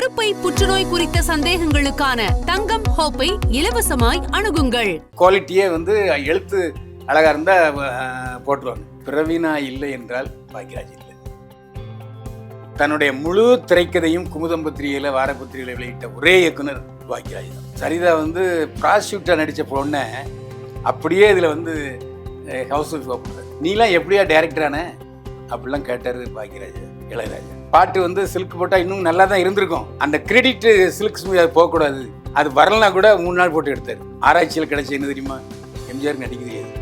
கருப்பை புற்றுநோய் குறித்த சந்தேகங்களுக்கான தங்கம் ஹோப்பை இலவசமாய் அணுகுங்கள். குவாலிட்டியே வந்து எழுத்து அழகா இருந்தால் போட்டுருவாங்க. பிரவீனா இல்லை என்றால் பாக்யராஜ் இல்லை. தன்னுடைய முழு திரைக்கதையும் குமுதம் பத்திரிகையில் வாரப்பத்திரிகையில் வெளியிட்ட ஒரே இயக்குனர் பாக்யராஜ் தான். சரிதா வந்து ப்ராசிக்யூட்டா நடித்த பொண்ணை அப்படியே இதில் வந்து ஹவுஸ் ஒய்ஃப் நீலாம் எப்படியா டேரக்டரான அப்படிலாம் கேட்டார் பாக்யராஜ் இளையராஜா. பாட்டு வந்து சில்க் போட்டால் இன்னும் நல்லா தான் இருந்திருக்கும். அந்த கிரெடிட் சில்க் ஸ்மூத் போகக்கூடாது. அது வரலனா கூட மூணு நாள் போட்டு எடுத்தார். ஆராய்ச்சியில் கிடைச்ச என்ன தெரியுமா? எம்ஜிஆர் நடிக்க தெரியாது.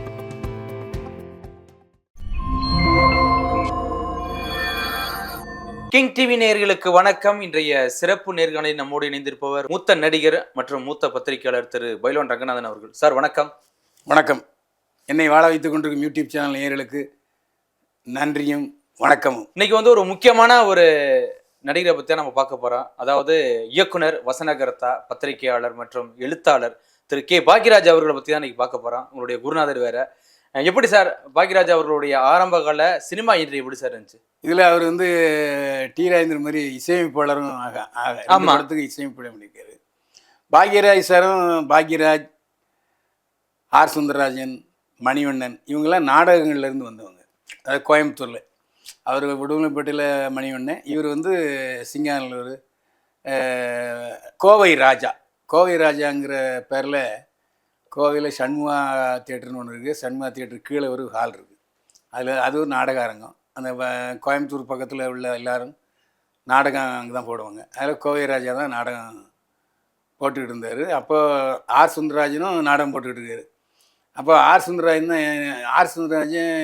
கிங் டிவி நேயர்களுக்கு வணக்கம். இன்றைய சிறப்பு நேர்காணலில் நம்மோடு இணைந்திருப்பவர் மூத்த நடிகர் மற்றும் மூத்த பத்திரிகையாளர் திரு பைலோன் ரங்கநாதன் அவர்கள். சார் வணக்கம். வணக்கம். என்னை வாழ வைத்துக் கொண்டிருக்கும் யூடியூப் சேனல் நேயர்களுக்கு நன்றியும் வணக்கமும் இன்னைக்கு வந்து ஒரு முக்கியமான ஒரு நடிகரை பற்றி நம்ம பார்க்க போறோம். அதாவது இயக்குனர் வசனகர்த்தா பத்திரிகையாளர் மற்றும் எழுத்தாளர் திரு கே. பாக்யராஜ் அவர்களை பற்றி தான் இன்னைக்கு பார்க்க போறோம். உங்களுடைய குருநாதர் வேற. எப்படி சார் பாக்யராஜ் அவர்களுடைய ஆரம்ப கால சினிமா இன்று எப்படி சார் இருந்துச்சு? இதில் அவர் வந்து டி. ராஜேந்திர மாதிரி இசையமைப்பாளரும் ஆக ஆக ரெண்டு ஆமா. படத்துக்கு இசையமைப்பாளர் பண்ணியிருக்காரு. பாக்யராஜ் சாரும் பாக்யராஜ் ஆர். சுந்தரராஜன் மணிவண்ணன் இவங்கெல்லாம் நாடகங்கள்ல இருந்து வந்தவங்க. அதாவது கோயம்புத்தூரில். அவர் விடுதலைப்பேட்டையில் மணிவண்ணன் இவர் வந்து சிங்காநல்லூர் கோவை ராஜா. கோவை ராஜாங்கிற பேரில் கோவையில் சண்முகா தேட்டர்னு ஒன்று இருக்குது சண்முகா தேட்டர் கீழே ஒரு ஹால் இருக்குது அதில் அது ஒரு நாடக அரங்கம் அந்த கோயம்புத்தூர் பக்கத்தில் உள்ள எல்லாரும் நாடகம் அங்கே தான் போடுவாங்க. அதில் கோவை ராஜா தான் நாடகம் போட்டுக்கிட்டு இருந்தார். அப்போ ஆர் சுந்தரராஜனும் நாடகம் போட்டுக்கிட்டு இருக்காரு. அப்போ ஆர் சுந்தரராஜன் தான் ஆர் சுந்தரராஜன்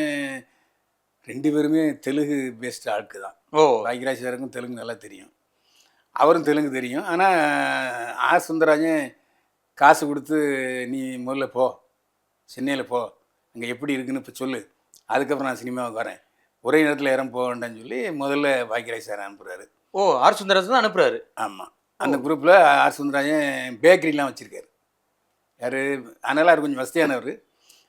ரெண்டு பேருமே தெலுங்கு பேஸ்ட் ஆட்கு தான். ஓ. பாக்யராஜ் சாருக்கும் தெலுங்கு நல்லா தெரியும். அவரும் தெலுங்கு தெரியும். ஆனால் ஆர் சுந்தரராஜன் காசு கொடுத்து நீ முதல்ல போ. சென்னையில் போ. அங்கே எப்படி இருக்குன்னு இப்போ சொல்லு. அதுக்கப்புறம் நான் சினிமாவுக்கு வரேன். ஒரே நேரத்தில் இறம் போக வேண்டாம்னு சொல்லி முதல்ல பாக்யராஜ் சார் அனுப்புகிறாரு ஓ ஆர். சுந்தரராஜன் தான் அனுப்புறாரு. ஆமாம் அந்த குரூப்பில் ஆர். சுந்தரராஜன் பேக்கரிலாம் வச்சுருக்காரு. யார்? அதனால் அவர் கொஞ்சம் வசதியானவர்.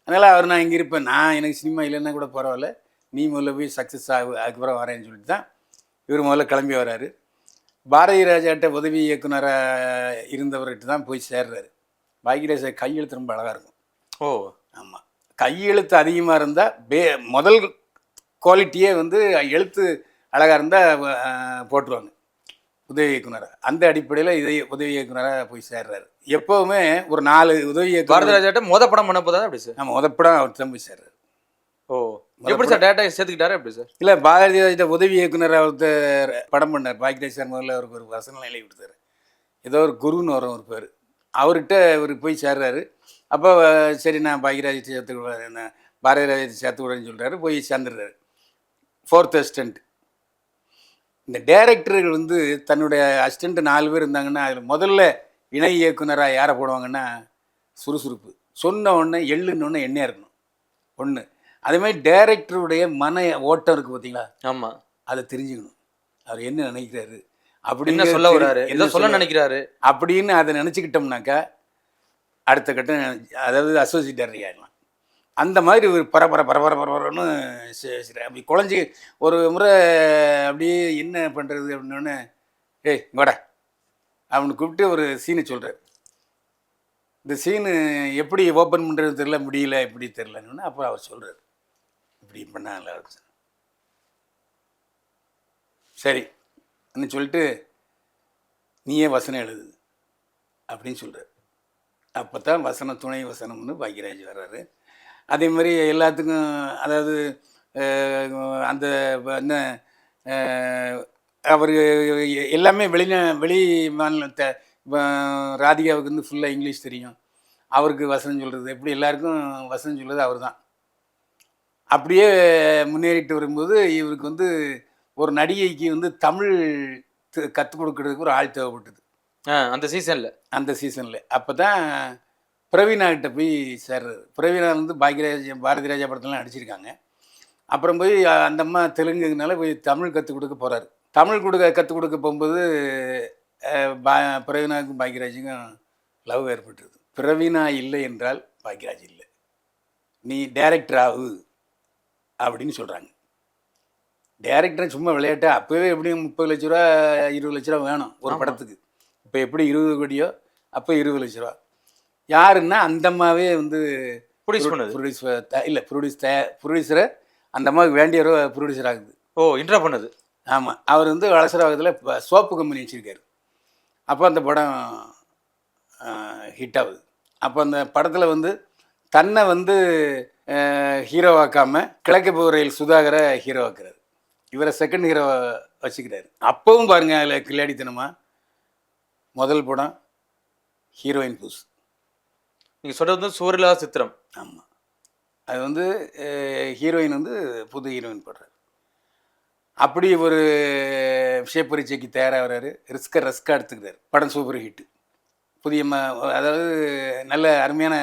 அதனால் அவர் நான் இங்கே இருப்பேன். நான் எனக்கு சினிமா இல்லைன்னா கூட பரவாயில்ல. நீ முதல்ல போய் சக்ஸஸ் ஆகு அதுக்கப்புறம் வரேன்னு சொல்லிட்டு தான் இவர் முதல்ல கிளம்பி வராரு. பாரதி ராஜாட்ட உதவி இயக்குனராக இருந்தவர்கிட்ட தான் போய் சேர்றாரு. பாக்யராஜ் சார் கையெழுத்து ரொம்ப அழகாக இருக்கும். ஓ. ஆமாம் கையெழுத்து அதிகமாக இருந்தால் பே முதல் குவாலிட்டியே வந்து எழுத்து அழகாக இருந்தால் போட்டுருவாங்க. உதவி இயக்குனராக அந்த அடிப்படையில் இதை உதவி இயக்குனராக போய் சேர்றாரு. எப்போவுமே ஒரு நாலு உதவி பாரதி இயக்குனர் ராஜாட்ட மொத படம் பண்ண போதா அப்படி சார்? நம்ம உதப்படம் அவர் தான் போய் சேர்றாரு. எப்படி சார் டேட்டா சேர்த்துக்கிட்டாரு? எப்படி சார்? இல்லை பாரதி ராஜா உதவி இயக்குனராக ஒருத்தர் படம் பண்ணார். பாக்யராஜ் சார் முதல்ல அவருக்கு ஒரு வசனம் எழுதி கொடுத்தாரு. ஏதோ ஒரு குருன்னு வரும் ஒரு பேர். அவர்கிட்ட இவர் போய் சேர்றாரு. அப்போ சரி நான் பாக்யராஜ் விடுறேன், நான் பாரதி ராஜத்தை சேர்த்து விடுறேன்னு சொல்கிறாரு போய் சேர்ந்துடுறாரு. ஃபோர்த் அசிஸ்டண்ட் இந்த டைரக்டர்கள் வந்து தன்னுடைய அசிஸ்டண்ட் நாலு பேர் இருந்தாங்கன்னா அதில் முதல்ல இணை இயக்குனராக யாரை போடுவாங்கன்னா சுறுசுறுப்பு. சொன்ன உடனே எள்ளுன்னு ஒன்று எண்ணெயாக இருக்கணும் ஒன்று அதே மாதிரி டைரக்டருடைய மன ஓட்டம் இருக்குது பார்த்தீங்களா ஆமா. அதை தெரிஞ்சுக்கணும். அவர் என்ன நினைக்கிறாரு? அப்படின்னு சொல்ல வராரு? என்ன சொல்ல நினைக்கிறாரு. அப்படின்னு அதை நினச்சிக்கிட்டோம்னாக்கா அடுத்த கட்டம் அதாவது அசோசியேட் டைரக்டர் ஆயிடலாம். அந்த மாதிரி ஒரு பரபர பரபர பரபரன்னு அப்படி குழஞ்சி ஒரு முறை அப்படியே என்ன பண்ணுறது அப்படின்னோடனே ஏய் இங்க அவனு கூப்பிட்டு ஒரு சீனை சொல்கிறார் இந்த சீனு எப்படி ஓப்பன் பண்ணுறது தெரியல முடியல எப்படி தெரிலன்னு அப்புறம் அவர் சொல்கிறார் இப்படி பண்ணால் நல்லா இருக்கும் சார். சரி ன்னு சொல்லிட்டு நீயே வசனம் எழுது அப்படின்னு சொல்கிறார் அப்போ தான் வசனம் துணை வசனம்னு பாக்கியராஜ் வர்றாரு. அதே மாதிரி எல்லாத்துக்கும் அதாவது அந்த என்ன அவர் எல்லாமே வெளிநா வெளி மாநிலத்தை ராதிகாவுக்கு வந்து ஃபுல்லாக இங்கிலீஷ் தெரியும். அவருக்கு வசனம் சொல்கிறது எப்படி எல்லாருக்கும் வசனம் சொல்கிறது அவர் தான் அப்படியே முன்னேறிட்டு வரும்போது இவருக்கு வந்து ஒரு நடிகைக்கு வந்து தமிழ் கற்றுக் கொடுக்கறதுக்கு ஒரு ஆள் தேவைப்பட்டது. அந்த சீசன்ல. அந்த சீசனில். அப்போ தான் பிரவீனா கிட்ட போய் சேர்றாரு. பிரவீனா வந்து பாக்யராஜ் பாரதி ராஜா படத்துலாம் நடிச்சிருக்காங்க. அப்புறம் போய் அந்த அம்மா தெலுங்குனால போய் தமிழ் கற்றுக் கொடுக்க போகிறாரு தமிழ் கொடுக்க கற்றுக் கொடுக்க போகும்போது பா பிரவீனாவுக்கும் பாக்யராஜுக்கும் லவ் ஏற்பட்டுருது. பிரவீனா இல்லை என்றால் பாக்யராஜ் இல்லை. நீ டைரக்டர் ஆகு. அப்படின்னு சொல்கிறாங்க டேரக்டர் சும்மா விளையாட்டு? அப்போவே எப்படியும் முப்பது லட்ச ரூபா இருபது லட்ச ரூபா வேணும் ஒரு. படத்துக்கு. இப்போ எப்படி இருபது கோடியோ அப்போ இருபது லட்ச ரூபா. யாருன்னா அந்த அம்மாவே வந்து ப்ரொடியூஸ் பண்ணது. ப்ரொடியூஸ் இல்லை ப்ரொடியூஸ் ப்ரொடியூசரை அந்த அம்மாவுக்கு வேண்டிய ப்ரொடியூசர் ஆகுது. ஓ இன்ட்ரா பண்ணது. ஆமாம் அவர் வந்து வளசராகத்தில் சோப்பு கம்பெனி வச்சுருக்காரு. அப்போ அந்த படம் ஹிட் ஆகுது. அப்போ அந்த படத்தில் வந்து தன்னை வந்து ஹீரோவாக்காம கிழக்கு போரையில் சுதாகரை ஹீரோவாக்குறாரு. இவரை செகண்ட் ஹீரோ வச்சுக்கிறாரு அப்பவும் பாருங்க அதில் கில்லாடித்தனமா முதல் படம் ஹீரோயின் பூஸ் நீங்க சொல்றது வந்து சூரியலா சித்திரம். ஆமாம் அது வந்து ஹீரோயின் வந்து புது ஹீரோயின் போடுறாரு. அப்படி ஒரு விஷய பரீட்சைக்கு தயாராகிறாரு. ரிஸ்க்கை ரிஸ்க்காக எடுத்துக்கிறாரு. படம் சூப்பர் ஹிட் புதிய அதாவது நல்ல அருமையான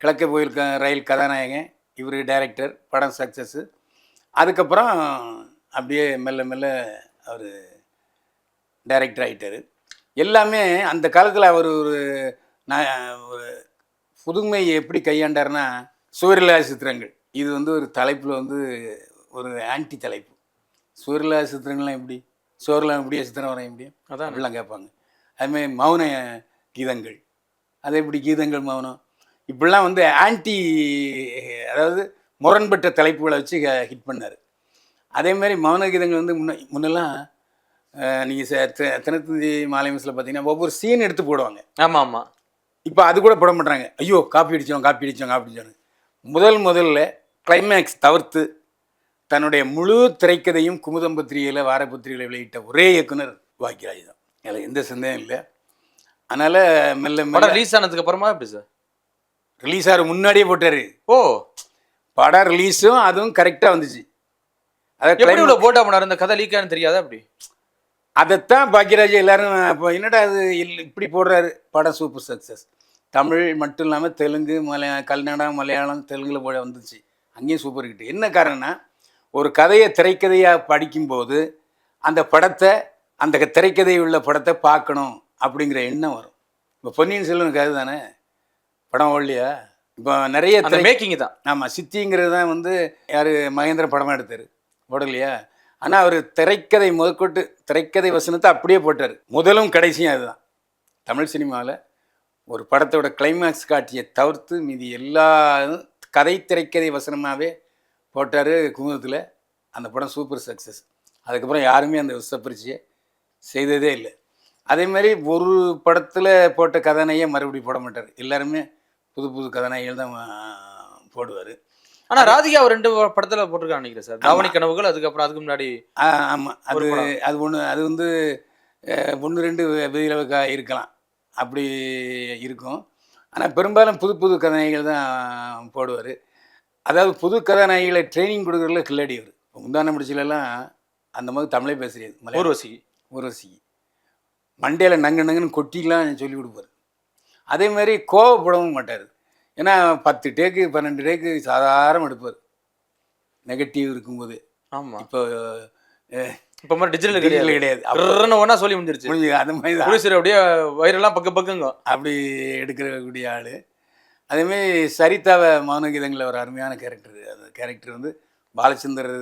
கிழக்க கோயில் க ரயில் கதாநாயகன் இவர் டைரக்டர் படம் சக்ஸஸ்ஸு அதுக்கப்புறம் அப்படியே மெல்ல மெல்ல அவர் டைரக்டர் ஆகிட்டார் எல்லாமே அந்த காலத்தில் அவர் ஒரு நான் ஒரு புதுமை எப்படி கையாண்டாருன்னா சூரியலா சித்திரங்கள் இது வந்து ஒரு தலைப்பில் வந்து ஒரு ஆன்டி தலைப்பு. சூரியலா சித்திரங்கள்லாம் எப்படி? சோர்லாம் எப்படி சித்திரம் வரைய முடியும்? அதான். அப்படிலாம் கேட்பாங்க. அதுமாதிரி மௌன கீதங்கள். அது எப்படி கீதங்கள் மௌனம்? இப்படிலாம் வந்து ஆன்டி அதாவது முரண்பட்ட தலைப்புகளை வச்சு ஹிட் பண்ணார். அதே மாதிரி மௌன கீதங்கள் வந்து முன்ன முன்னெல்லாம் நீங்கள் தினத்தந்தி மாலை மிஸ்ஸில் பார்த்தீங்கன்னா ஒவ்வொரு சீன் எடுத்து போடுவாங்க. ஆமா ஆமா இப்போ அது கூட போட மாட்டாங்க ஐயோ காப்பி அடிச்சோம் காப்பி அடிச்சோம் காப்பி அடிச்சோம் முதல் முதல்ல கிளைமேக்ஸ் தவிர்த்து தன்னுடைய முழு திரைக்கதையும் குமுதம் பத்திரிகையில் வாரப்பத்திரிகையில் வெளியிட்ட ஒரே இயக்குனர் பாக்கியராஜ் தான். அதில் எந்த சந்தேகம் இல்லை. அதனால் மெல்ல மெல்ல ரிலீஸ் ஆனதுக்கு அப்புறமா எப்படி சார் ரிலீஸ் ஆகிற முன்னாடியே போட்டார். ஓ. படம் ரிலீஸும் அதுவும் கரெக்டாக வந்துச்சு. அதை எப்படி போட்டா போனாரு? இந்த கதை லீக்கான்னு தெரியாதா அப்படி? அதைத்தான் பாக்கியராஜ் எல்லாரும் அப்போ என்னடா அது இப்படி போடுறாரு? படம் சூப்பர் சக்ஸஸ் தமிழ் மட்டும் இல்லாமல் தெலுங்கு மலையா கன்னடா மலையாளம் தெலுங்குல போட வந்துச்சு. அங்கேயும் சூப்பர் ஹிட் என்ன காரணம்னா ஒரு கதையை திரைக்கதையாக படிக்கும்போது அந்த படத்தை அந்த திரைக்கதை உள்ள படத்தை பார்க்கணும் அப்படிங்கிற எண்ணம் வரும். இப்போ பொன்னியின் செல்வன் கதை தானே படம் ஓடலையா? இப்போ நிறைய மேக்கிங் தான். ஆமாம் சித்திங்கிறது தான் வந்து யார் மகேந்திர படமாக எடுத்தார். போடலையா ஆனால் அவர் திரைக்கதை முதற்கொண்டு திரைக்கதை வசனத்தை அப்படியே போட்டார். முதலும் கடைசியும் அதுதான். தமிழ் சினிமாவில் ஒரு படத்தோட கிளைமேக்ஸ் காட்சியை தவிர்த்து மீதி எல்லா கதை திரைக்கதை வசனமாகவே போட்டார் குமுதத்தில். அந்த படம் சூப்பர் சக்ஸஸ் அதுக்கப்புறம் யாருமே அந்த விஷப்பரிச்சியை செய்ததே இல்லை. அதே மாதிரி ஒரு படத்தில் போட்ட கதாநாயகை மறுபடியும் போட மாட்டார். எல்லாருமே புது புது கதாநாயகிகள் தான் போடுவார். ஆனா ராதிகா ஒரு ரெண்டு படத்துல போட்டிருக்காங்க நினைக்கிறேன் சார். தாவணி கனவுகள் அதுக்கப்புறம் அதுக்கு முன்னாடி ஆமாம் அது. அது ஒன்று அது வந்து ஒன்று ரெண்டு விதிலவுக்கா இருக்கலாம். அப்படி இருக்கும். ஆனால் பெரும்பாலும் புது புது கதாநாயகிகள் தான் போடுவார். அதாவது புது கதாநாயகிகளை ட்ரைனிங் கொடுக்குறதுல கில்லாடி அவர் முந்தான முடிச்சிலெல்லாம் அந்த மாதிரி தமிழே பேசுறது மலையாளம். ஊர்வசி. ஊர்வசி. மண்டையில் நங்கு நங்குன்னு கொட்டிலாம் சொல்லி கொடுப்பாரு. அதே மாதிரி கோவப்படவும் மாட்டார். ஏன்னா பத்து டேக்கு பன்னெண்டு டேக்கு சாதாரண எடுப்பார். நெகட்டிவ் இருக்கும்போது. ஆமா. இப்போ இப்ப மாதிரி டிஜிட்டல் கிடையாது. கிடையாது. அப்போ கிர்ன்னு ஒண்ணா சொல்லி முடிஞ்சிருச்சு. முடிஞ்சு அந்த மாதிரி போலீஸ் அப்படியே வயிறெல்லாம் பக்க பக்கங்க அப்படி எடுக்கக்கூடிய ஆள். அதேமாரி சரிதாவை மௌனகீதங்களில் ஒரு அருமையான கேரக்டர் அந்த கேரக்டர் வந்து பாலச்சந்தர்.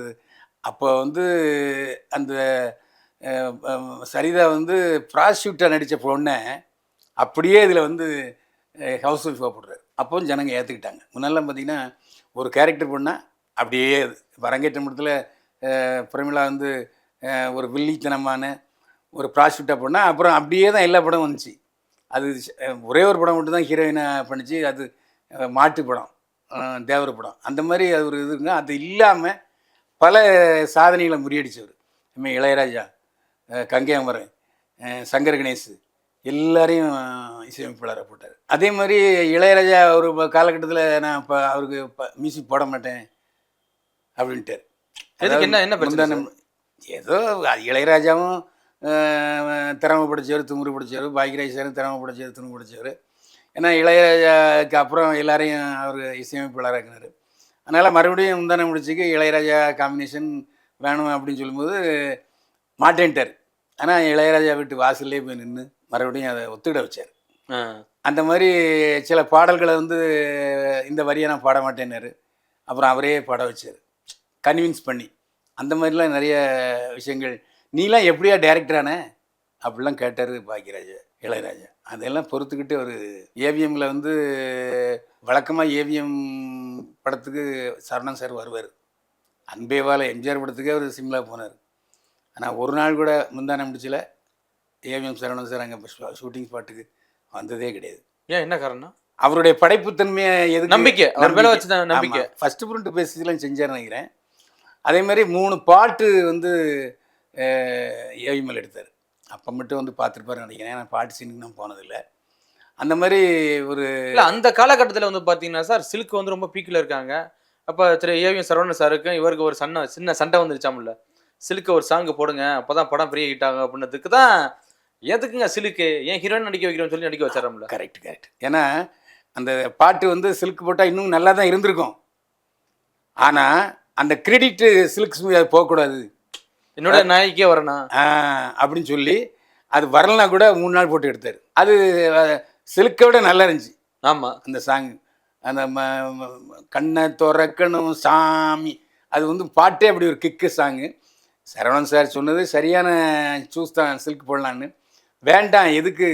அப்போ வந்து அந்த சரிதா வந்து ப்ராஸ்டியூட்டாக நடித்த பொண்ணை அப்படியே இதில் வந்து ஹவுஸ் ஒய்ஃபாக போடுறாரு அப்போவும் ஜனங்க ஏற்றுக்கிட்டாங்க முன்னெல்லாம் பார்த்தீங்கன்னா ஒரு கேரக்டர் பண்ணால் அப்படியே அது இப்போ அரங்கேற்றம் படத்தில் பிரமிளா வந்து ஒரு வில்லித்தனமான ஒரு ப்ராஸ்டியூட்டாக பண்ணால் அப்புறம் அப்படியே தான் எல்லா படம் வந்துச்சு. அது ஒரே ஒரு படம் மட்டும் தான் ஹீரோயினாக பண்ணிச்சு. அது மாட்டு படம் தேவர தேவர் படம். அந்த மாதிரி அது ஒரு இது இருக்குங்க. அது இல்லாமல் பல சாதனைகளை முறியடிச்சவர். நம்ம இளையராஜா கங்கை அமரன் சங்கர் கணேஷ் எல்லாரையும் இசையமைப்பாளராக போட்டார். அதே மாதிரி இளையராஜா ஒரு காலகட்டத்தில் நான் இப்போ அவருக்கு மியூசிக் போட மாட்டேன் அப்படின்ட்டார். எதுக்கு என்ன என்ன பிரச்சனை ஏதோ அது இளையராஜாவும் திறமை படித்தவர் துமுறு படித்தவர் பாக்யராஜ் சாரும் திறமை படித்தவர் துணு படித்தவர் ஏன்னா இளையராஜாவுக்கு அப்புறம் எல்லாரையும் அவர் இசையமைப்பாளராக்கினார் அதனால் மறுபடியும் முந்தான முடிச்சுக்கு இளையராஜா காம்பினேஷன் வேணும் அப்படின்னு சொல்லும்போது மாட்டேன்ட்டார். ஆனால் இளையராஜா வீட்டு வாசல்லே போய் நின்று மறுபடியும் அதை ஒத்துக்கிட வச்சார். அந்த மாதிரி சில பாடல்களை வந்து இந்த வரியை நான் பாட மாட்டேன்னாரு. அப்புறம் அவரே பாட வச்சார். கன்வின்ஸ் பண்ணி. அந்த மாதிரிலாம் நிறைய விஷயங்கள். நீலாம் எப்படியா டைரக்டரான அப்படிலாம் கேட்டார் பாக்கியராஜ் இளையராஜா. அதெல்லாம் பொறுத்துக்கிட்டு அவர் ஏவிஎம்மில் வந்து வழக்கமாக ஏவிஎம் படத்துக்கு சரணன் சார் வருவார். அன்பேவால எம்ஜிஆர் படத்துக்கே அவர் சிம்லா போனார். ஆனால் ஒரு நாள் கூட முந்தான முடிச்சில் ஏவிஎம் சரவணன் சார் அங்கே ஷூட்டிங் ஸ்பாட்டுக்கு வந்ததே கிடையாது. ஏன் என்ன காரணம்? அவருடைய படைப்புத்தன்மையை எதுக்கு நம்பிக்கை. அவர் மேல வச்சுதான் நம்பிக்கை. ஃபர்ஸ்ட் பிரிண்ட் பேசிலாம் செஞ்சார் நினைக்கிறேன். அதே மாதிரி மூணு பாட்டு வந்து ஏவிஎம்எல் எடுத்தார். அப்போ மட்டும் வந்து பார்த்துருப்பாரு நினைக்கிறேன். ஏன்னா பாட்டு சீனுக்கு நான் போனதில்லை. அந்த மாதிரி ஒரு இல்ல அந்த காலகட்டத்துல வந்து பாத்தீங்கன்னா சார் சில்க் வந்து ரொம்ப பீக்ல இருக்காங்க. அப்ப திரு ஏவிஎம் சரவணன் சாருக்கும் இவருக்கு ஒரு சண்டை சின்ன சண்டை வந்துருச்சாமுல்ல. சிலுக்கு ஒரு சாங் போடுங்க அப்பதான் படம் பெரிய ஹிட் ஆகும் அப்படின்றதுக்கு தான் எதுக்குங்க சிலுக்கு? ஏன் ஹீரோயின் நடிக்க வைக்கிறோம்னு சொல்லி நடிக்க வச்சாரம்ல? கரெக்ட் கரெக்ட் ஏன்னா அந்த பாட்டு வந்து சில்க் போட்டால் இன்னும் நல்லா தான் இருந்திருக்கும். ஆனால் அந்த கிரெடிட்டு சில்க் ஸ்மி அது போகக்கூடாது. என்னோட நாய்க்கே வரணும் அப்படின்னு சொல்லி அது வரலனா கூட மூணு நாள் போட்டு எடுத்தார். அது சில்கை விட நல்லா இருந்துச்சு. ஆமா. அந்த சாங் அந்த கண்ணை துறக்கணும் சாமி. அது வந்து பாட்டே அப்படி ஒரு கிக்கு சாங்கு சரவணன் சார் சொன்னது சரியான சூஸ் தான் சில்க் போடலான்னு. வேண்டாம் எதுக்கு?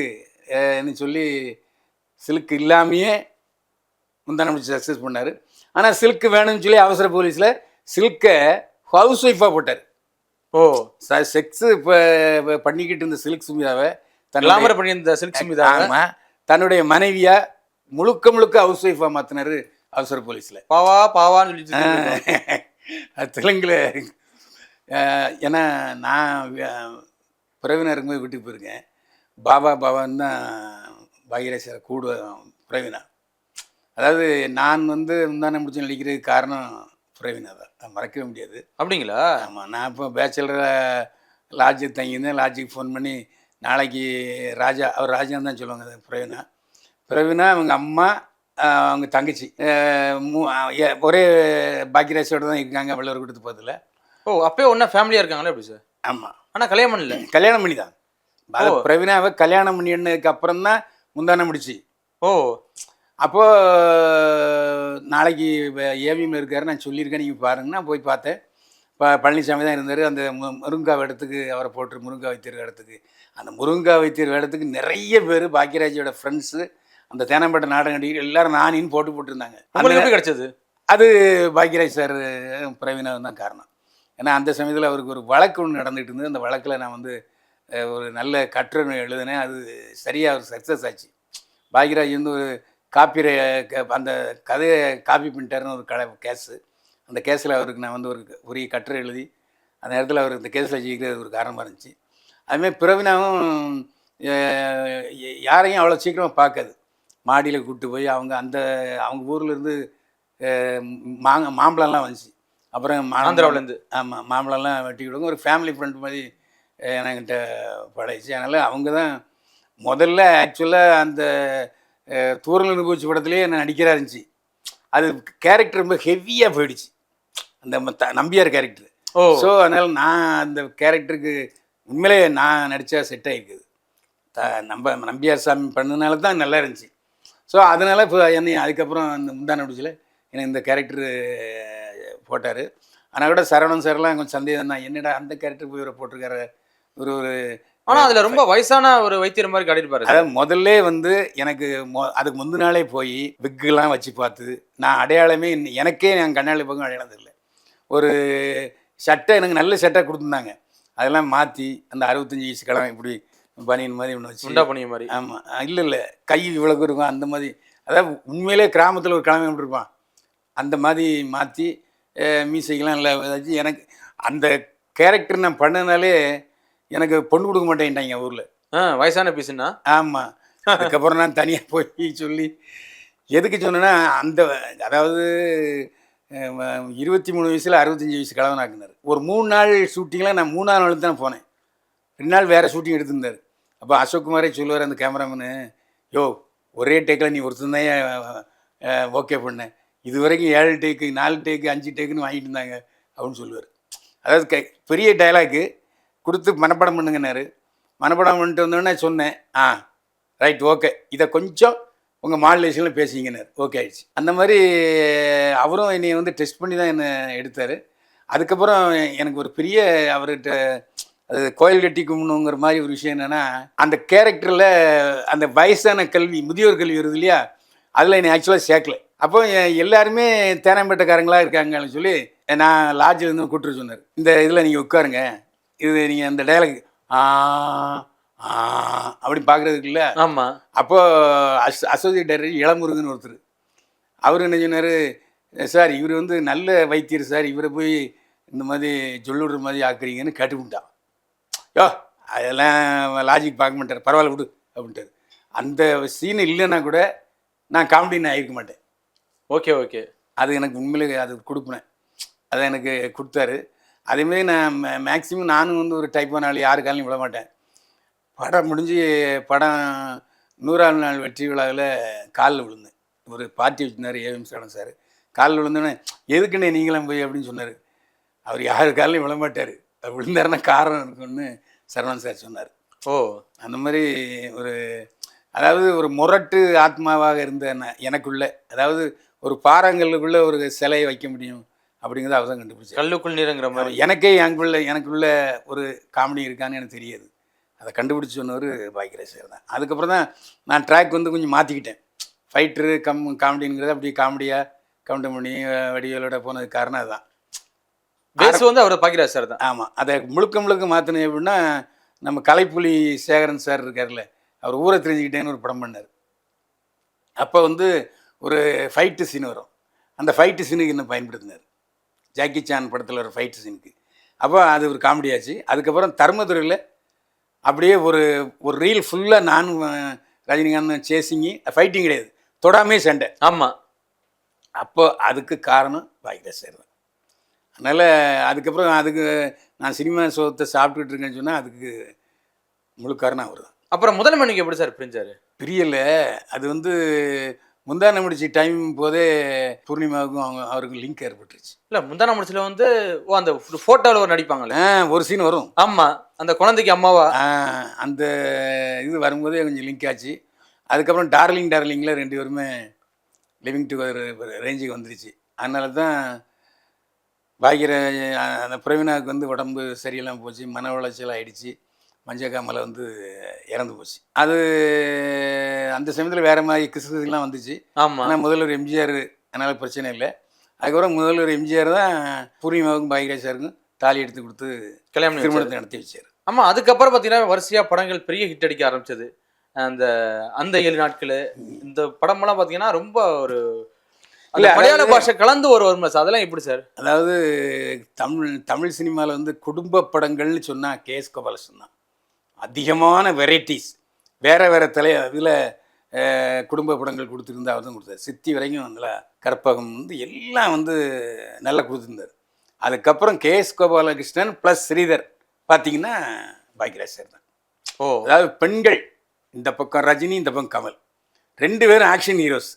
சொல்லி சில்க் இல்லாமையே முந்தான முடிச்சு சக்ஸஸ் பண்ணார். ஆனால் சில்க் வேணும்னு சொல்லி அவசர போலீஸில் சில்கை ஹவுஸ் ஒய்ஃபாக போட்டார். ஓ. செக்ஸ் இப்போ பண்ணிக்கிட்டு இருந்த சில்க் சுமிதாவை கிளாமர் பண்ணி இந்த சில்க் சுமிதா ஆமாம் தன்னுடைய மனைவியா முழுக்க முழுக்க ஹவுஸ் ஒய்ஃபாக மாற்றினாரு அவசர போலீஸில். பாவா பாவான்னு சொல்லி சுத்திட்டு அது தெலுங்கில் ஏன்னா நான் அஹ், பிரவீனா இருக்கும்போது வீட்டுக்கு போயிருக்கேன். பாபா பாபான்னு தான் பாகியராஜ் கூட பிரவீனா. அதாவது நான் வந்து முந்தான முடிச்சு நடிக்கிறதுக்கு காரணம் பிரவீனா தான். மறக்கவே முடியாது. அப்படிங்களா? ஆமாம் நான் இப்போ பேச்சுலராக லாட்ஜுக்கு தங்கியிருந்தேன். லாட்ஜுக்கு ஃபோன் பண்ணி நாளைக்கு ராஜா அவர் ராஜான்னு தான் சொல்லுவாங்க அது பிரவீனா. பிரவீனா அவங்க அம்மா அவங்க தங்கச்சி. ஒரே பாக்கியராஜோட தான் இருக்காங்க. வள்ளுவர் கொடுத்து போதில் ஓ அப்பயே ஒண்ணா ஃபேமிலியா இருக்காங்களா எப்படி சார் ஆமாம் ஆனா கல்யாணம் பண்ணல. கல்யாணம் பண்ணி தான். பிரவீனாவை கல்யாணம் பண்ணினதுக்கு அப்புறம் தான் முந்தான முடிச்சு. ஓ. அப்போ நாளைக்கு ஏவிஎம்ல இருக்காரு நான் சொல்லியிருக்கேன். நீங்கள் பாருங்கன்னா போய் பார்த்தேன். ப பழனிசாமி தான் இருந்தார். அந்த மு- முருங்கா இடத்துக்கு அவரை போட்டு முருங்கா வைத்தியர் இடத்துக்கு. அந்த முருங்கா வைத்தியர் இடத்துக்கு நிறைய பேர் பாக்கியராஜோட ஃப்ரெண்ட்ஸு அந்த தேனம்பேட்டை நாடக நடிகர் எல்லாரும் நானின்னு போட்டு போட்டிருந்தாங்க. உங்களுக்கு அந்த- எப்படி கிடைச்சது? அது பாக்கியராஜ் சார் பிரவீனாவும் தான் காரணம். ஏன்னா அந்த சமயத்தில் அவருக்கு ஒரு வழக்கு ஒன்று நடந்துகிட்டு இருந்தது. அந்த வழக்கில் நான் வந்து ஒரு நல்ல கட்டுரை எழுதினேன். அது சரியாக ஒரு சக்ஸஸ் ஆச்சு. பாக்யராஜ் வந்து ஒரு காப்பி அந்த கதையை காப்பி பண்ணிட்டாருன்னு ஒரு கலை கேஸு அந்த கேஸில் அவருக்கு நான் வந்து ஒரு உரிய கட்டுரை எழுதி அந்த நேரத்தில் அவர் இந்த கேஸில் ஜெயிக்கிறது ஒரு காரணமாக இருந்துச்சு. அதுமாதிரி பிரவீனாவும் யாரையும் அவ்வளோ சீக்கிரமாக பார்க்காது. மாடியில் கூப்பிட்டு போய் அவங்க அந்த அவங்க ஊர்ல இருந்து அஹ், மாங்க மாம்பழம்லாம் வந்துச்சு. அப்புறம் ஆந்திராவுல இருந்து. ஆமாம் மாம்பழம்லாம் வெட்டி கொடுங்க. ஒரு ஃபேமிலி ஃப்ரெண்ட் மாதிரி என்கிட்ட பழகிச்சு அதனால் அவங்க தான் முதல்ல ஆக்சுவலாக அந்த தூரல் அனுபவிச்ச படத்துலேயே என்ன நடிக்கிறா இருந்துச்சு. அது கேரக்டர் ரொம்ப ஹெவியாக போயிடுச்சு. அந்த நம்பியார் கேரக்டர் ஓ. ஸோ அதனால் நான் அந்த கேரக்டருக்கு உண்மையிலே நான் நடித்தா செட் ஆகிருக்குது த நம்ம நம்பியார் சாமி பண்ணதுனால தான் நல்லா இருந்துச்சு. ஸோ அதனால் இப்போ என்னை அதுக்கப்புறம் அந்த முந்தான முடிச்சில் எனக்கு இந்த கேரக்டரு போட்டார். ஆனால் கூட சரவணன் சார்லாம் கொஞ்சம் சந்தேகம் தான் என்னடா அந்த கேரக்டர் போய் இவரை போட்டிருக்காரு? ஒரு ஒரு ஆனா அதுல ரொம்ப வயசான ஒரு வைத்தியர் மாதிரி காட்டியிருப்பாரு அதாவது முதல்ல வந்து எனக்கு மொ அதுக்கு முந்தின நாளே போய் விக்குலாம் வச்சு பார்த்து நான் அடையாளமே எனக்கே என் கண்ணாடி பக்கம் அடையாளம் தெரியல. ஒரு சட்டை எனக்கு நல்ல சட்டை கொடுத்துருந்தாங்க. அதெல்லாம் மாற்றி அந்த அறுபத்தஞ்சி வயசு கிழமை இப்படி பனியன் மாதிரி ஒன்று வச்சு உண்டா பண்ணிய மாதிரி? ஆமாம் இல்லை இல்லை. கை இவ்வளவு இருக்கும் அந்த மாதிரி. அதாவது உண்மையிலே கிராமத்தில் ஒரு கிழமை இருப்பான். அந்த மாதிரி மாற்றி மீசைக்கெல்லாம் நல்லா வச்சு எனக்கு அந்த கேரக்டர் நான் பண்ணனாலே எனக்கு பொண்ணு கொடுக்க மாட்டேன்ட்டாங்க ஊரில். ஆ, வயசான பீஸ்னா ஆமாம் அதுக்கப்புறம் நான் தனியாக போய் சொல்லி எதுக்கு சொன்னேன்னா அந்த அதாவது இருபத்தி மூணு வயசில் அறுபத்தஞ்சி வயசு கிழவனாக்குனார் ஒரு மூணு நாள் ஷூட்டிங்கில் நான் மூணாவது நாள் தான் போனேன். ரெண்டு நாள் வேறு ஷூட்டிங் எடுத்திருந்தார். அப்போ அசோக் குமாரே சொல்லுவார் அந்த கேமராமேனு யோ ஒரே டேக்கில் நீ ஒருத்தன் தான் ஓகே பண்ண. இது வரைக்கும் ஏழு டேக்கு நாலு டேக்கு அஞ்சு டேக்குன்னு வாங்கிட்டு இருந்தாங்க. அப்படின்னு சொல்லுவார். அதாவது கை பெரிய டைலாக்கு கொடுத்து மனப்பாடம் பண்ணுங்கன்னாரு. மனப்பாடம் பண்ணிட்டு வந்தோடனே சொன்னேன் ஆ ரைட் ஓகே இதை கொஞ்சம் உங்கள் மாடுலேஷனில் பேசிங்கன்னாரு ஓகே ஆயிடுச்சு. அந்த மாதிரி அவரும் என்னை வந்து டெஸ்ட் பண்ணி தான் என்னை எடுத்தார். அதுக்கப்புறம் எனக்கு ஒரு பெரிய அவர்கிட்ட அது கோயில் கட்டி கும்பிடணுங்கிற மாதிரி ஒரு விஷயம் என்னென்னா அந்த கேரக்டரில் அந்த வயசான கல்வி முதியோர் கல்வி வருது இல்லையா? அதில் என்னை ஆக்சுவலாக சேர்க்கல. அப்போ எல்லாருமே தேனாம்பேட்டைக்காரங்களாக இருக்காங்கன்னு சொல்லி நான் லாட்ஜில் இருந்து கூப்பிட்டு சொன்னார். இந்த இதில் நீங்கள் உட்காருங்க. இது நீங்கள் அந்த டயலாக் ஆ அப்படி பார்க்குறதுக்குள்ள ஆமா. அப்போ அஸ் அசோசியேட் டைரக்டர் இளமுருகன் ஒருத்தர். அவர் என்ன சொன்னார்? சார் இவர் வந்து நல்ல வைத்தியர் சார். இவரை போய் இந்த மாதிரி சொல்லுடுற மாதிரி ஆக்குறீங்கன்னு கேட்டுவிட்டான் யோ அதெல்லாம் லாஜிக் பார்க்க மாட்டார். பரவாயில்ல விடு அப்படின்ட்டார். அந்த சீன் இல்லைன்னா கூட நான் காமெடின்னு ஆகிருக்க மாட்டேன். Okay okay. அது எனக்கு உண்மையிலே அது கொடுப்பேன் அதை எனக்கு கொடுத்தாரு. அதேமாரி நான் மேக்ஸிமம் நானும் வந்து ஒரு டைப்பான ஆள் யாரு காலையும் விட மாட்டேன். படம் முடிஞ்சு படம் நூறாவது நாள் வெற்றி விழாவில் காலில் விழுந்தேன். ஒரு பார்ட்டி வச்சிருந்தார் ஏஎம் சரண் சார் காலில் விழுந்தோன்னே எதுக்குண்ணே நீங்களும் போய்? அப்படின்னு சொன்னார். அவர் யாரு காலையும் விழ மாட்டார். அவர் விழுந்தாருன்னா காரணம் இருக்குன்னு சரவணன் சார் சொன்னார். ஓ. அந்த மாதிரி ஒரு அதாவது ஒரு முரட்டு ஆத்மாவாக இருந்த எனக்குள்ள அதாவது ஒரு பாறாங்கல்லுக்குள்ள ஒரு சிலையை வைக்க முடியும். அப்படிங்கிறத அவர் தான் கண்டுபிடிச்சார். கல்லுக்குள் நீரங்கிற மாதிரி. எனக்கே எனக்குள்ள எனக்குள்ள ஒரு காமெடி இருக்கான்னு எனக்கு தெரியாது. அதை கண்டுபிடிச்சு சொன்னவர் பாக்கியராஜ் சார் தான். அதுக்கப்புறம் தான் நான் ட்ராக் வந்து கொஞ்சம் மாற்றிக்கிட்டேன் ஃபைட்ரு கம் காமெடிங்கிறத அப்படியே காமெடியாக கவுண்டம் பண்ணி வடிவேலோட போனதுக்கு காரணம் அதுதான். பேஸ் வந்து அவர் பாக்கிறார் சார் தான். ஆமாம் அதை முழுக்க முழுக்க மாற்றினேன் எப்படின்னா நம்ம கலைப்புலி சேகரன் சார் இருக்கார்ல அவர் ஊரை தெரிஞ்சுக்கிட்டேன்னு ஒரு படம் பண்ணார். அப்போ வந்து ஒரு ஃபைட்டு சீன் வரும். அந்த ஃபைட்டு சீனுக்கு என்ன பயன்படுத்தினார்? ஜாக்கி சான் படத்தில் ஒரு ஃபைட்டு சீனுக்கு அப்போ அது ஒரு காமெடி ஆச்சு. அதுக்கப்புறம் தர்மதுரையில் அப்படியே ஒரு ஒரு ரீல் ஃபுல்லாக நானும் ரஜினிகாந்த் சேசிங்கி ஃபைட்டிங் கிடையாது. தொடாமே சண்டை. ஆமா. அப்போ அதுக்கு காரணம் பாக்கியராஜ் சார் தான் அதனால் அதுக்கப்புறம் அதுக்கு நான் சினிமா சோகத்தை சாப்பிட்டுட்டு இருக்கேன்னு சொன்னால் அதுக்கு முழு காரணம் அவர் தான் அப்புறம் முதல் மணிக்கு எப்படி சார் பிரிஞ்சாரு? பிரியல. அது வந்து முந்தான முடிச்சு டைம் போதே பூர்ணிமாவுக்கும் அவங்க அவருக்கும் லிங்க் ஏற்பட்டுருச்சு. இல்ல முந்தான முடிச்சுல வந்து ஓ அந்த போட்டோல ஒரு நடிப்பாங்களே ஆ ஒரு சீன் வரும். ஆமா அந்த குழந்தைக்கு அம்மாவா? அந்த இது வரும்போதே கொஞ்சம் லிங்க் ஆச்சு. அதுக்கப்புறம் டார்லிங் டார்லிங்கில் ரெண்டு பேருமே லிவிங் டுகெதர் ரேஞ்சுக்கு வந்துருச்சு. அதனால தான் பாக்கிற அந்த பிரவீனாவுக்கு வந்து உடம்பு சரியில்லாமல் போச்சு மன உளைச்சல் ஆயிடுச்சு. மஞ்சக்காமலை வந்து இறந்து போச்சு. அது அந்த சமயத்தில் வேறு மாதிரி கிசுலாம் வந்துச்சு. ஆமா. ஆனால் முதல்வர் எம்ஜிஆர் அதனால் பிரச்சனை இல்லை. அதுக்கப்புறம் முதல்வர் எம்ஜிஆர் தான் பூர்ணிமாவுக்கும் பாக்கியராஜ் சாருக்கும் தாலி எடுத்து கொடுத்து கல்யாணம். திருமணத்தை நடத்தி வச்சார். ஆமா அதுக்கப்புறம் பாத்தீங்கன்னா வரிசையா படங்கள் பெரிய ஹிட் அடிக்க ஆரம்பிச்சது. அந்த அந்த ஏழு நாட்கள் இந்த படமெல்லாம் பாத்தீங்கன்னா ரொம்ப ஒரு இல்ல, மலையாள பாஷை கலந்து ஒரு வரும்ல சார்? அதெல்லாம் எப்படி சார்? அதாவது தமிழ் தமிழ் சினிமாவில் வந்து குடும்ப படங்கள்னு சொன்னால் கேஎஸ் கோபாலசன் தான். அதிகமான வெரைட்டிஸ் வேற வேற தலை இதில் குடும்ப படங்கள் கொடுத்துருந்தா தான் கொடுத்தாரு. சித்தி வரைக்கும் அதில் கற்பகம் வந்து எல்லாம் வந்து நல்லா கொடுத்துருந்தார். அதுக்கப்புறம் கேஎஸ் கோபாலகிருஷ்ணன் ப்ளஸ் ஸ்ரீதர். பார்த்தீங்கன்னா பாக்யராஜ் சார் தான். ஓ. அதாவது பெண்கள் இந்த பக்கம் ரஜினி இந்த பக்கம் கமல். ரெண்டு பேரும் ஆக்ஷன் ஹீரோஸ்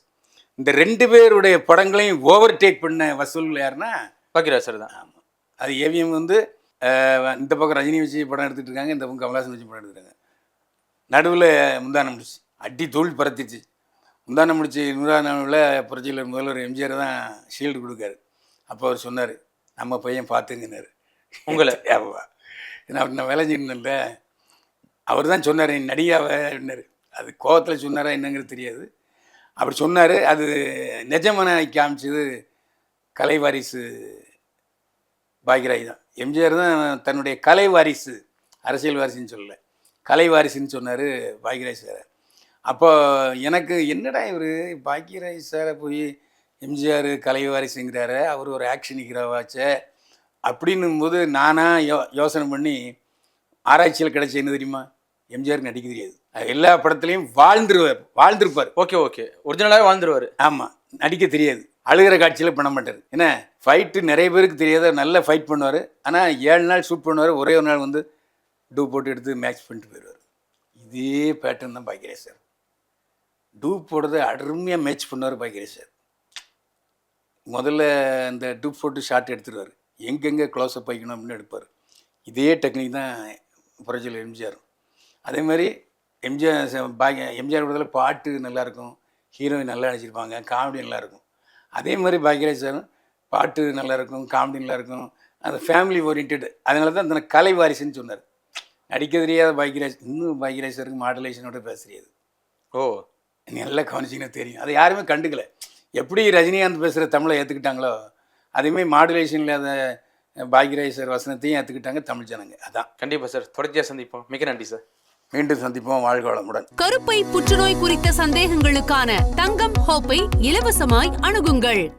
இந்த ரெண்டு பேருடைய படங்களையும் ஓவர் டேக் பண்ண வசூல் யாருன்னா பாக்கிறார் சார் தான். ஆமாம் அது ஏவிஎம் வந்து இந்த பக்கம் ரஜினி வச்சு படம் எடுத்துட்டு இருக்காங்க இந்த பக்கம் கமலஹாசன் வச்சு படம் எடுத்துருக்காங்க நடுவில் முந்தானம் முடிச்சு அடி தூள் பறத்துச்சு முந்தானம் முடிச்சு நூறாவில் புரட்சியில் முதல்வர் எம்ஜிஆர் தான் ஷீல்டு கொடுக்காரு. அப்போ அவர் சொன்னார் நம்ம பையன் பார்த்துங்கன்னாரு. உங்களை? நான் அப்படி நான் செய்யணும்ல அவர் தான் சொன்னார் நீ நடிகாவாரு அது கோவத்தில் சொன்னாரா என்னங்கிறது தெரியாது. அப்படி சொன்னார் அது நிஜமான காமிச்சது கலை வாரிசு பாக்யராஜ் தான். எம்ஜிஆர் தான் தன்னுடைய கலை வாரிசு அரசியல் வாரிசுன்னு சொல்லல. கலை வாரிசுன்னு சொன்னார் பாக்யராஜ் சார். அப்போ எனக்கு என்னடா இவர்? பாக்யராஜ் சாரை போய் எம்ஜிஆர் கலை வாரிசுங்கிறாரு அவர் ஒரு ஆக்ஷன் ஹீரோவாச்சே அப்படின்னும் போது நானாக யோ யோசனை பண்ணி ஆராய்ச்சியில் கிடைச்ச என்ன தெரியுமா? எம்ஜிஆர் நடிக்க தெரியாது. எல்லா படத்துலையும் வாழ்ந்துருவார் வாழ்ந்திருப்பார். Okay okay. ஒரிஜினலாவே வாழ்ந்துருவாரு. ஆமாம் நடிக்க தெரியாது. அழுகிற காட்சியில் பண்ண மாட்டார். என்ன? ஃபைட்டு நிறைய பேருக்கு தெரியாத நல்லா ஃபைட் பண்ணுவார். ஆனால் ஏழு நாள் ஷூட் பண்ணுவார். ஒரே ஒரு நாள் வந்து டூ போட்டு எடுத்து மேட்ச் பண்ணிட்டு போயிடுவார் இதே பேட்டர்ன் தான் பாக்கியராஜ் சார். டூ போடுறத அருமையாக மேட்ச் பண்ணுவார் பாக்கியராஜ் சார். முதல்ல இந்த டூப் போட்டு ஷார்ட் எடுத்துருவார். எங்கெங்கே க்ளோஸ்அப் வைக்கணும் அப்படின்னு எடுப்பார். இதே டெக்னிக் தான் புரட்சியில் எம்ஜிஆர். அதே மாதிரி எம்ஜிஆர் ச- எம்ஜிஆர் படத்தில் பாட்டு நல்லாயிருக்கும் ஹீரோயின் நல்லா நடிச்சிருப்பாங்க. காமெடி நல்லாயிருக்கும் அதே மாதிரி பாக்யராஜ் பாட்டு நல்லாயிருக்கும் காமெடி நல்லாயிருக்கும். அந்த ஃபேமிலி ஓரியன்ட் அதனால தான் தனக்கு கலை வாரிசுன்னு சொன்னார். நடிக்க தெரியாத பாக்யராஜ் இன்னும் பாக்யராஜருக்கு மாடுலேஷனோட பேசுறது ஓ. நல்லா கவனிச்சிங்கன்னா தெரியும். அதை யாருமே கண்டுக்கல. எப்படி ரஜினிகாந்த் பேசுகிற தமிழை ஏற்றுக்கிட்டாங்களோ அதேமாதிரி மாடுலேஷன் இல்லாத பாக்யராஜ் சார் வசனத்தையும் ஏற்றுக்கிட்டாங்க தமிழ் ஜனங்க. அதான். கண்டிப்பா சார். தொடர்ச்சியா சந்திப்போம். மிக நன்றி சார். மீண்டும் சந்திப்போம். வாழ்க வளமுடன். கருப்பை புற்றுநோய் குறித்த சந்தேகங்களுக்கான தங்கம் ஹோப்பை இலவசமாய் அணுகுங்கள்.